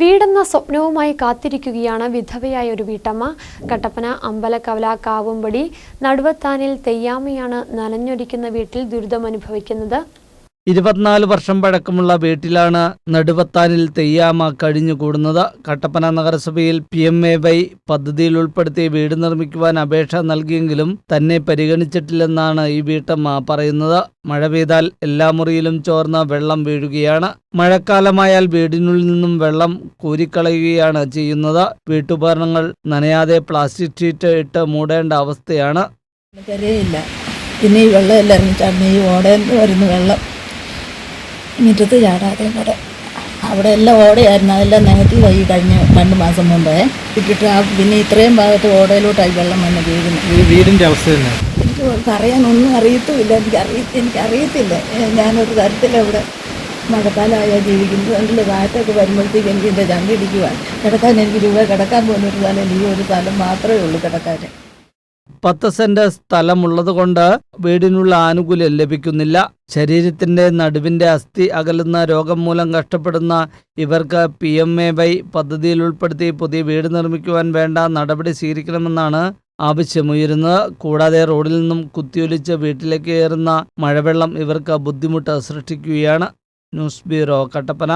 വീടെന്ന സ്വപ്നവുമായി കാത്തിരിക്കുകയാണ് വിധവയായ ഒരു വീട്ടമ്മ. കട്ടപ്പന അമ്പലക്കവല കാവുംപടി നടുവത്താനിൽ തെയ്യാമയാണ് നനഞ്ഞൊലിക്കുന്ന വീട്ടിൽ ദുരിതമനുഭവിക്കുന്നത്. ഇരുപത്തിനാല് വർഷം പഴക്കമുള്ള വീട്ടിലാണ് നെടുവത്താനിൽ തെയ്യാമ കഴിഞ്ഞുകൂടുന്നത്. കട്ടപ്പന നഗരസഭയിൽ പി എം എ വൈ പദ്ധതിയിൽ ഉൾപ്പെടുത്തി വീട് നിർമ്മിക്കുവാൻ അപേക്ഷ നൽകിയെങ്കിലും തന്നെ പരിഗണിച്ചിട്ടില്ലെന്നാണ് ഈ വീട്ടമ്മ പറയുന്നത്. മഴ പെയ്താൽ എല്ലാ മുറിയിലും ചോർന്ന് വെള്ളം വീഴുകയാണ്. മഴക്കാലമായാൽ വീടിനുള്ളിൽ നിന്നും വെള്ളം കോരിക്കളയുകയാണ് ചെയ്യുന്നത്. വീട്ടുപകരണങ്ങൾ നനയാതെ പ്ലാസ്റ്റിക് ഷീറ്റ് ഇട്ട് മൂടേണ്ട അവസ്ഥയാണ്. പിന്നെ ഈ വെള്ളം എല്ലാം ഈ ഓടേന്ന് വരുന്ന വെള്ളം. മുറ്റത്ത് ചാടാതെ കൂടെ അവിടെ എല്ലാം ഓടയായിരുന്നു. അതെല്ലാം നെഗറ്റീവായി കഴിഞ്ഞ രണ്ട് മാസം മുമ്പേ. ഇട്ടിട്ട് ആ പിന്നെ ഇത്രയും ഭാഗത്ത് ഓടയിലോട്ടായി വെള്ളം വന്ന് വീഴുന്നത് ഈ വീടിന്റെ അവസ്ഥ തന്നെ? എനിക്ക് പറയാനൊന്നും അറിയത്തുമില്ല. എനിക്ക് അറിയ എനിക്കറിയത്തില്ല അറിയത്തില്ല. ഞാനൊരു തരത്തിലവിടെ മഴക്കാലമായാൽ ജീവിക്കുന്നത് കണ്ടില്ല കാറ്റൊക്കെ വരുമ്പോഴത്തേക്ക് എനിക്ക് എന്റെ ചണ്ടിടിക്കുവാൻ കിടക്കാൻ എനിക്ക് രൂപ കിടക്കാൻ പോലും ഒരു സ്ഥലം ഈ ഒരു സ്ഥലം മാത്രമേ ഉള്ളൂ കിടക്കാൻ പത്ത് സെന്റ് സ്ഥലമുള്ളതുകൊണ്ട് വീടിനുള്ള ആനുകൂല്യം ലഭിക്കുന്നില്ല. ശരീരത്തിന്റെ നടുവിന്റെ അസ്ഥി അകലുന്ന രോഗം മൂലം കഷ്ടപ്പെടുന്ന ഇവർക്ക് പി എം എ വൈ പദ്ധതിയിൽ ഉൾപ്പെടുത്തി പുതിയ വീട് നിർമ്മിക്കുവാൻ വേണ്ട നടപടി സ്വീകരിക്കണമെന്നാണ് ആവശ്യമുയരുന്നത്. കൂടാതെ റോഡിൽ നിന്നും കുത്തിയൊലിച്ച് വീട്ടിലേക്ക് കയറുന്ന മഴവെള്ളം ഇവർക്ക് ബുദ്ധിമുട്ട് സൃഷ്ടിക്കുകയാണ്. News bureau Kattappana.